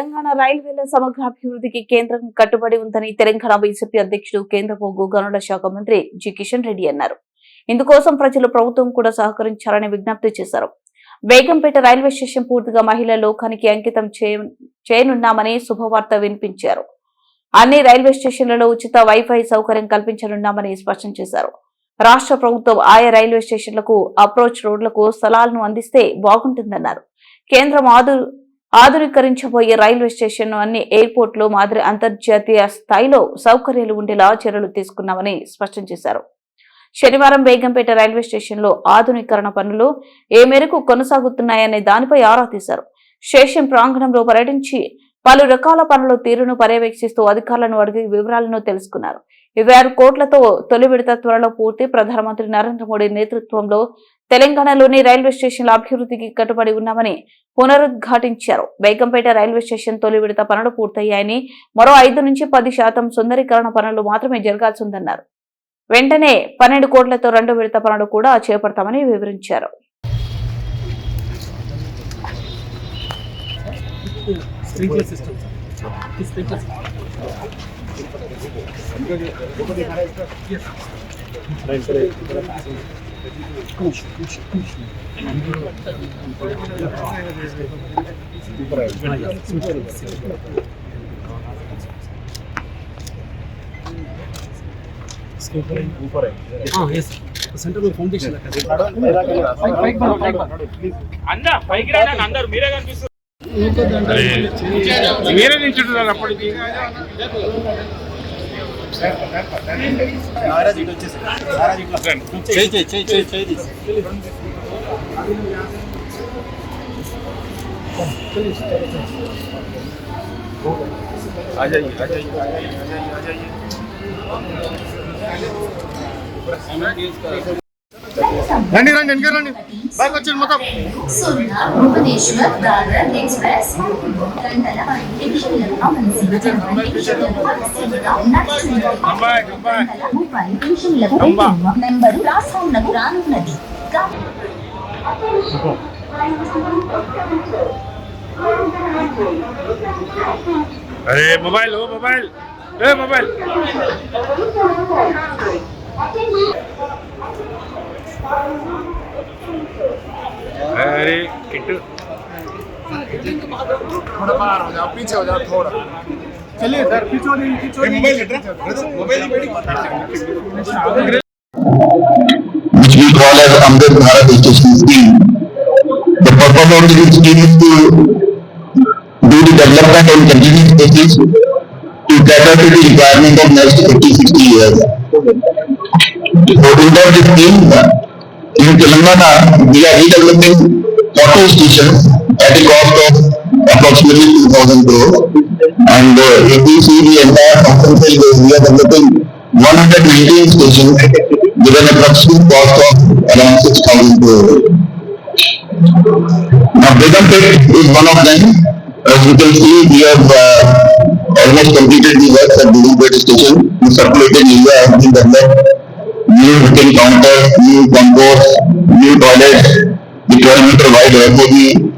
తెలంగాణ రైల్వేల సమగ్ర అభివృద్ధికి కేంద్రం కట్టుబడి ఉందని తెలంగాణ బీజేపీ అధ్యక్షుడు కేంద్ర బొగ్గు గనుల శాఖ మంత్రి జి కిషన్ రెడ్డి అన్నారు. ఇందుకోసం ప్రజలు ప్రభుత్వం కూడా సహకరించాలని విజ్ఞప్తి చేశారు. బేగంపేట రైల్వే స్టేషన్ పూర్తిగా మహిళా లోకానికి అంకితం చేయ- చేయనున్నామని శుభవార్త వినిపించారు. అన్ని రైల్వే స్టేషన్లలో ఉచిత వైఫై సౌకర్యం కల్పించనున్నామని స్పష్టం చేశారు. రాష్ట్ర ప్రభుత్వం ఆయా రైల్వే స్టేషన్లకు అప్రోచ్ రోడ్లకు స్థలాలను అందిస్తే బాగుంటుందన్నారు. కేంద్రం ఆదు ఆధునీకరించబోయే రైల్వే స్టేషన్ అన్ని ఎయిర్పోర్ట్లు మాదిరి అంతర్జాతీయ స్థాయిలో సౌకర్యాలు ఉండేలా చర్యలు తీసుకున్నామని స్పష్టం చేశారు. శనివారం బేగంపేట రైల్వే స్టేషన్లో ఆధునీకరణ పనులు ఏ మేరకు కొనసాగుతున్నాయనే దానిపై ఆరా తీశారు. స్టేషన్ ప్రాంగణంలో పర్యటించి పలు రకాల పనుల తీరును పర్యవేక్షిస్తూ అధికారులను అడిగి వివరాలను తెలుసుకున్నారు. ఇరవై ఆరు కోట్లతో తొలి విడత త్వరలో పూర్తి ప్రధానమంత్రి నరేంద్ర మోడీ నేతృత్వంలో తెలంగాణలోని రైల్వే స్టేషన్ల అభివృద్ధికి కట్టుబడి ఉన్నామని పునరుద్ఘాటించారు. బేగంపేట రైల్వే స్టేషన్ తొలి విడత పనులు పూర్తయ్యాయని మరో ఐదు నుంచి పది శాతం సుందరీకరణ పనులు మాత్రమే జరగాల్సి ఉందన్నారు వెంటనే పన్నెండు కోట్లతో రెండు విడత పనులు కూడా చేపడతామని వివరించారు. సెంటర్లో ఫౌండేషన్ అన్న పైకి రానా అందరు మీరే కనిపిస్తారు మీరే నించుంటున్నారు అప్పటికి. రండి రండి వెనక రండి బ్యాక్ వచ్చి మొత్తం సున్నా భువనేశ్వర్ దాదర్ ఎక్స్ప్రెస్ గంటల నిమిషాలకు అమలు నిమిషాలకు గంటల ముప్పై నిమిషాలకు మెంబరు రాష్ట్రంలో రానున్నది గా- అరే మొబైల్ ఓ మొబైల్ ఏ మొబైల్ अरे किट्टू पीछे हो जाओ थोड़ा चलिए सर खींचो नहीं खींचो mobile mobile which we call as Amrit Bharat Station Scheme. The purpose of this scheme is to do the development of continuing stations to cater to the requirement of next 50, 60 years. So under this scheme, in Telangana, we are redeveloping 40 stations at a cost of approximately 2000 crore. And uh, if we see the entire company, we are developing 119 stations with an approximate cost of around 6,000 crores. Now, Begumpet is one of them. As you can see, we have uh, almost completed the work at Begumpet station. The circulated area has been developed. New written counters, new concourse, new toilets, the 12 meter wide ROD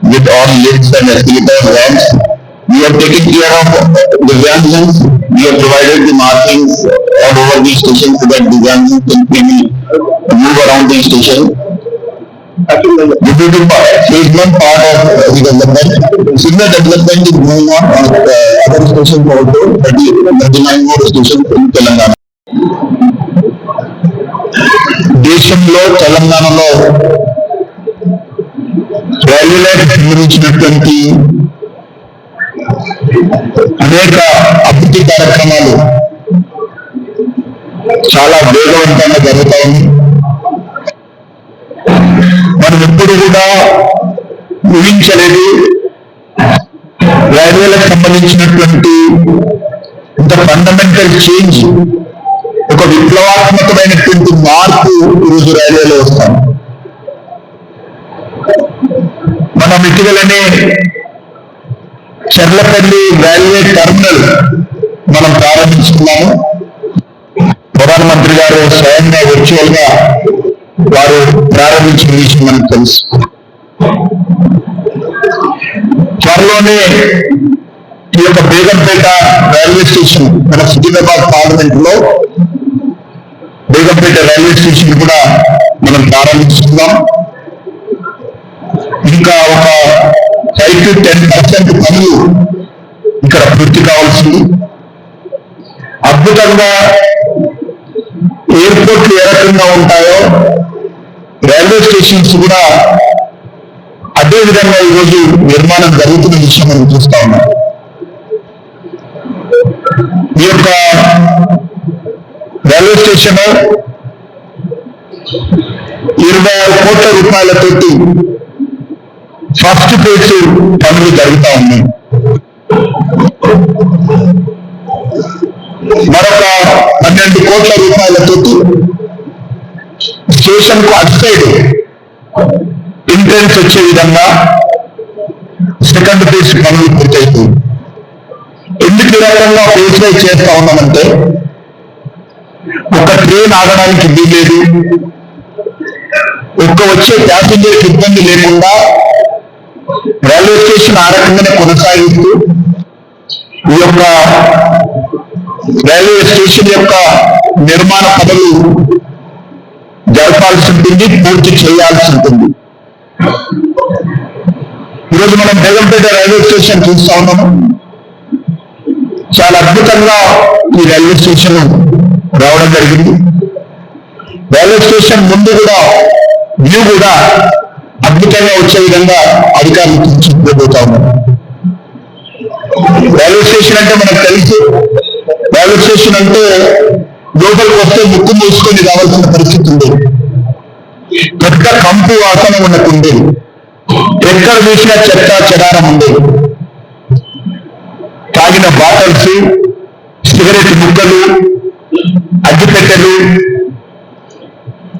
with all lifts and escalators, ramps. We have taken care of the We have provided the markings all over the station so that Divyangans can freely move around the station. This is the phase one part of uh, the development. Similar development is going on at uh, other stations also, 30, 39 more stations in Telangana. దేశంలో తెలంగాణలో రైల్వేలకు సంబంధించినటువంటి అనేక అభివృద్ధి కార్యక్రమాలు చాలా వేగవంతంగా జరుగుతాయి మనం ఎప్పుడు కూడా ఊహించలేదు రైల్వేలకు సంబంధించినటువంటి ఇంత ఫండమెంటల్ చేంజ్ ఒక విప్లవాత్మకమైనటువంటి ఈరోజు ర్యాలీలో వస్తాం. మనం ఇటీవలనే చెర్లపల్లి రైల్వే టర్మినల్ మనం ప్రారంభించుకున్నాము. ప్రధానమంత్రి గారు స్వయంగా వర్చువల్గా వారు ప్రారంభించిన విషయం మనకు తెలుసు. త్వరలోనే ఈ యొక్క బేగంపేట రైల్వే స్టేషన్ మన సికింద్రాబాద్ పార్లమెంట్లో రైల్వే స్టేషన్ కూడా మనం ప్రారంభిస్తున్నాం. ఇంకా ఒక ఫైవ్ టు టెన్ పర్సెంట్ పనులు ఇక్కడ పూర్తి కావాల్సింది. అద్భుతంగా ఎయిర్పోర్ట్లు ఏ రకంగా ఉంటాయో రైల్వే స్టేషన్స్ కూడా అదే విధంగా ఈరోజు నిర్మాణం జరుగుతున్న విషయం మనం చూస్తా ఉన్నాం. ఈ యొక్క రైల్వే స్టేషన్ ఇరవై ఆరు కోట్ల రూపాయలతోటి ఫస్ట్ ఫేజ్ పనులు జరుగుతూ ఉన్నాయి. మరొక పన్నెండు కోట్ల రూపాయలతోటి స్టేషన్కు అటు సైడ్ ఎంట్రన్స్ వచ్చే విధంగా సెకండ్ ఫేజ్ పనులు పూర్తయిపోయి ఎందుకు ఈ రకంగా ఫేజ్ వైజ్ చేస్తా ఉన్నామంటే ఒక ట్రైన్ ఆగడానికి వీలేదు ఒక్క వచ్చే ప్యాసింజర్కి ఇబ్బంది లేకుండా రైల్వే స్టేషన్ ఆ రకంగానే కొనసాగిస్తూ ఈ యొక్క రైల్వే స్టేషన్ యొక్క నిర్మాణ పనులు జరపాల్సి ఉంటుంది పూర్తి చేయాల్సి ఉంటుంది. ఈరోజు మనం బేగంపేట రైల్వే స్టేషన్ చూస్తా ఉన్నాము. చాలా అద్భుతంగా ఈ రైల్వే స్టేషన్ రావడం జరిగింది. రైల్వే స్టేషన్ ముందు కూడా వ్యూ కూడా అద్భుతంగా వచ్చే విధంగా అధికారులు తీర్చిదిద్దబోతా ఉన్నారు. రైల్వే స్టేషన్ అంటే మనకు తెలుసు. రైల్వే స్టేషన్ అంటే లోపలికి వస్తే ముక్కు మూసుకొని రావాల్సిన పరిస్థితి ఉండేది పెద్ద కంపు వాసన ఉన్నట్టు ఉండేది ఎక్కడ చూసినా చెత్త చెదారం ఉండేది తాగిన బాటల్స్ సిగరెట్ ముక్కలు అగ్గిపెట్టెలు